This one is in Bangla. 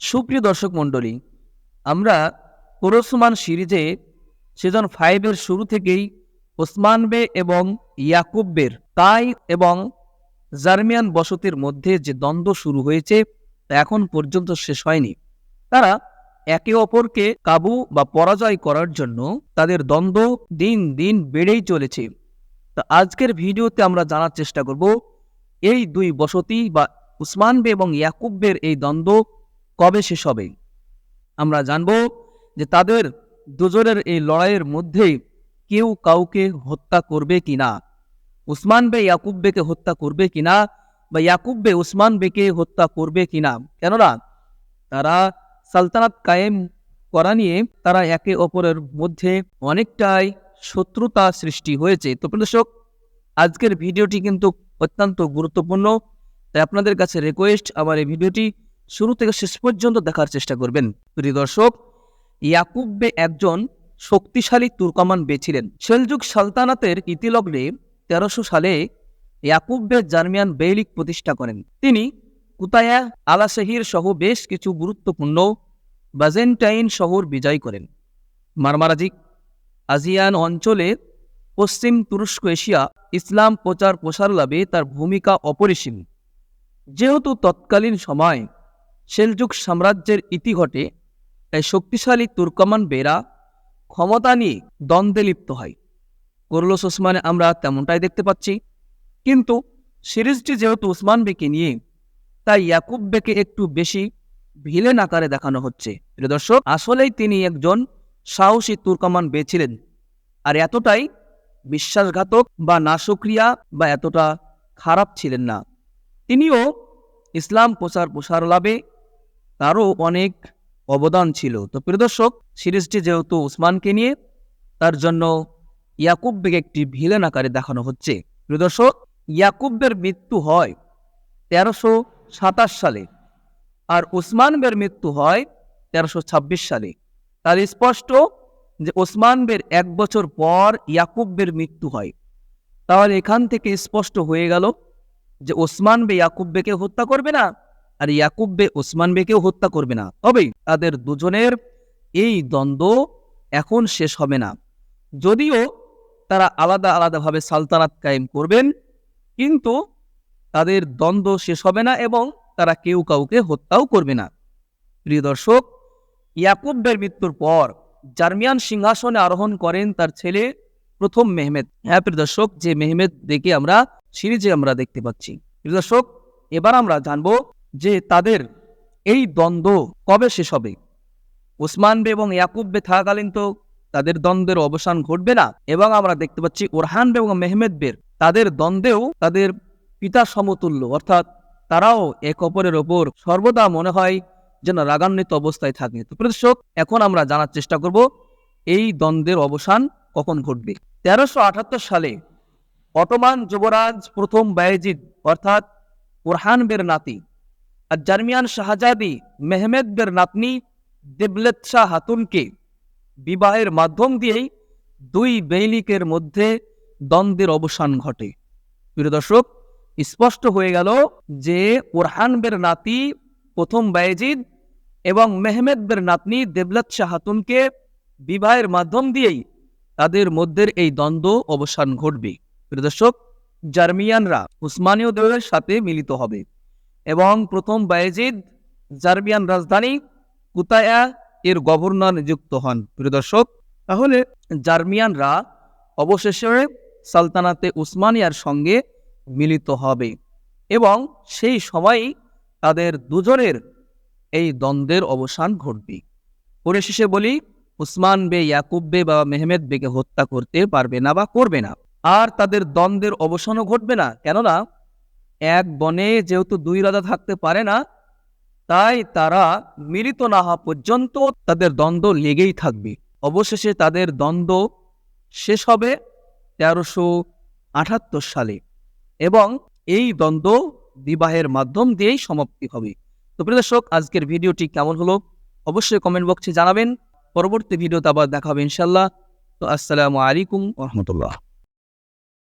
সুপ্রিয় দর্শক মণ্ডলী, আমরা কোরসমান সিরিজে সিজন ফাইভের শুরু থেকেই ওসমান বে এবং ইয়াকুব বের তাই এবং জার্মিয়ান বসতির মধ্যে যে দ্বন্দ্ব শুরু হয়েছে তা এখন পর্যন্ত শেষ হয়নি। তারা একে অপরকে কাবু বা পরাজয় করার জন্য তাদের দ্বন্দ্ব দিন দিন বেড়েই চলেছে। তা আজকের ভিডিওতে আমরা জানার চেষ্টা করব, এই দুই বসতি বা উসমান বে এবং ইয়াকুবের এই দ্বন্দ্ব কবে শেষ হবে? আমরা জানব যে তাদের দুজনের এই লড়াইয়ের মধ্যে কেউ কাউকে হত্যা করবে কিনা। উসমান বে ইয়াকুব বেকে হত্যা করবে কিনা বা ইয়াকুব বে উসমান বেকে হত্যা করবে কিনা? কেননা তারা সালতানাত কায়েম করা নিয়ে তারা একে অপরের মধ্যে অনেকটাই শত্রুতা সৃষ্টি হয়েছে। তো প্রদর্শক আজকের ভিডিওটি কিন্তু অত্যন্ত গুরুত্বপূর্ণ। তাই আপনাদের কাছে রিকোয়েস্ট আমার এই ভিডিওটি শুরু থেকে শেষ পর্যন্ত দেখার চেষ্টা করবেন। প্রিয় দর্শক ইয়াকুব বে একজন শক্তিশালী তুর্কমান বে ছিলেন সেলজুক সালতানাতের ইতিলগ্নে তেরোশো সালে ইয়াকুব বে জার্মিয়ান বেইলিক প্রতিষ্ঠা করেন। তিনি কুতায়া আলাসেহির সহ বেশ কিছু গুরুত্বপূর্ণ বাজেন্টাইন শহর বিজয় করেন। মারমারাজিক আজিয়ান অঞ্চলে পশ্চিম তুরস্ক এশিয়া ইসলাম প্রচার প্রসার লাভে তার ভূমিকা অপরিসীম। যেহেতু তৎকালীন সময় সেলজুক সাম্রাজ্যের ইতি ঘটে, তাই শক্তিশালী তুর্কমান বেরা ক্ষমতা নিয়ে দ্বন্দ্বে লিপ্ত হয়। করলোস ওসমানে আমরা তেমনটাই দেখতে পাচ্ছি। কিন্তু সিরিজটি যেহেতু উসমান বেকে নিয়ে, তাই ইয়াকুব বেকে একটু বেশি ভিলেন আকারে দেখানো হচ্ছে। প্রিয় দর্শক, আসলেই তিনি একজন সাহসী তুর্কমান বে ছিলেন। আর এতটাই বিশ্বাসঘাতক বা নাশক্রিয়া বা এতটা খারাপ ছিলেন না। তিনিও ইসলাম প্রচার প্রসার লাভে তারও অনেক অবদান ছিল। তো প্রিয় দর্শক, সিরিজটি যেহেতু উসমানকে নিয়ে, তার জন্য ইয়াকুবকে একটি ভিলেন আকারে দেখানো হচ্ছে। প্রিয় দর্শক ইয়াকুবের মৃত্যু হয় তেরোশো সাতাশ সালে আর উসমান বের মৃত্যু হয় তেরোশো ছাব্বিশ সালে। তার স্পষ্ট যে ওসমান বের এক বছর পর ইয়াকুব বের মৃত্যু হয়। তাহলে এখান থেকে স্পষ্ট হয়ে গেল যে ওসমান বে ইয়াকুব বেকে হত্যা করবে না আর ইয়াকুব বে ওসমান বেকেও হত্যা করবে না। তবেই তাদের দুজনের এই দ্বন্দ্ব এখন শেষ হবে না। যদিও তারা আলাদা আলাদাভাবে সালতানাত কায়েম করবেন, কিন্তু তাদের দ্বন্দ্ব শেষ হবে না এবং তারা কেউ কাউকে হত্যাও করবে না। প্রিয় দর্শক ইয়াকুবের মৃত্যুর পর জার্মিয়ান সিংহাসনে আরোহণ করেন তার ছেলে প্রথম মেহমেদ। হ্যাঁ প্রিয় দর্শক, যে মেহমেদ দেখে আমরা সিরিজে আমরা দেখতে পাচ্ছি। প্রিয় দর্শক, এবার আমরা জানব যে তাদের এই দ্বন্দ্ব কবে শেষ হবে? ওসমান বে এবং ইয়াকুব বে থাকাকালীন তো তাদের দ্বন্দ্বের অবসান ঘটবে না। এবং আমরা দেখতে পাচ্ছি ওরহান বে এবং মেহমেদ বের তাদের দ্বন্দ্বেও তাদের পিতা সমতুল্য। অর্থাৎ তারাও এক অপরের ওপর সর্বদা মনে হয় যেন রাগান্বিত অবস্থায় থাকে। তো প্রদর্শক এখন আমরা জানার চেষ্টা করব এই দ্বন্দ্বের অবসান কখন ঘটবে? তেরোশো আটাত্তর সালে অটোমান যুবরাজ প্রথম বায়েজিদ, অর্থাৎ ওরহান বের নাতি আর জার্মিয়ান শাহজাদি মেহমেদ বের নাতনি দেবলেত শাহ হাতুনকে বিবাহের মাধ্যম দিয়েই দুই বেইলিকের মধ্যে দ্বন্দ্বের অবসান ঘটে। প্রিয় দর্শক, স্পষ্ট হয়ে গেল যে ওরহান বের নাতি প্রথম বায়েজিদ এবং মেহমেদ বের নাতনি দেবলত শাহ হাতুনকে বিবাহের মাধ্যম দিয়েই তাদের মধ্যের এই দ্বন্দ্ব অবসান ঘটবে। প্রিয় দর্শক, জার্মিয়ানরা উসমানীয়দের সাথে মিলিত হবে। এবং প্রথম বায়েজিদ জার্মিয়ান রাজধানী কুতায়া এর গভর্নর নিযুক্ত হন। প্রিয় দর্শক, তাহলে জার্মিয়ানরা অবশেষে সালতানাতে উসমানিয়ার সঙ্গে মিলিত হবে এবং সেই সময়ই তাদের দুজনের এই দ্বন্দ্বের অবসান ঘটবে। পরিশেষে বলি, উসমান বে ইয়াকুব বে বা মেহমেদ বেকে হত্যা করতে পারবে না বা করবে না। আর তাদের দ্বন্দ্বের অবসানও ঘটবে না। কেননা এক বনে যেহেতু দুই রাজা থাকতে পারে না, তাই তারা মিলিত না হওয়া পর্যন্ত তাদের দ্বন্দ্ব লেগেই থাকবে। অবশেষে তাদের দ্বন্দ্ব শেষ হবে তেরোশো আটাত্তর সালে এবং এই দ্বন্দ্ব বিবাহের মাধ্যম দিয়েই সমাপ্তি হবে। তো প্রিয় দর্শক, আজকের ভিডিওটি কেমন হলো অবশ্যই কমেন্ট বক্সে জানাবেন। পরবর্তী ভিডিওতে আবার দেখা হবে ইনশাল্লাহ তো আসসালামু আলাইকুম রহমতুল্লাহ।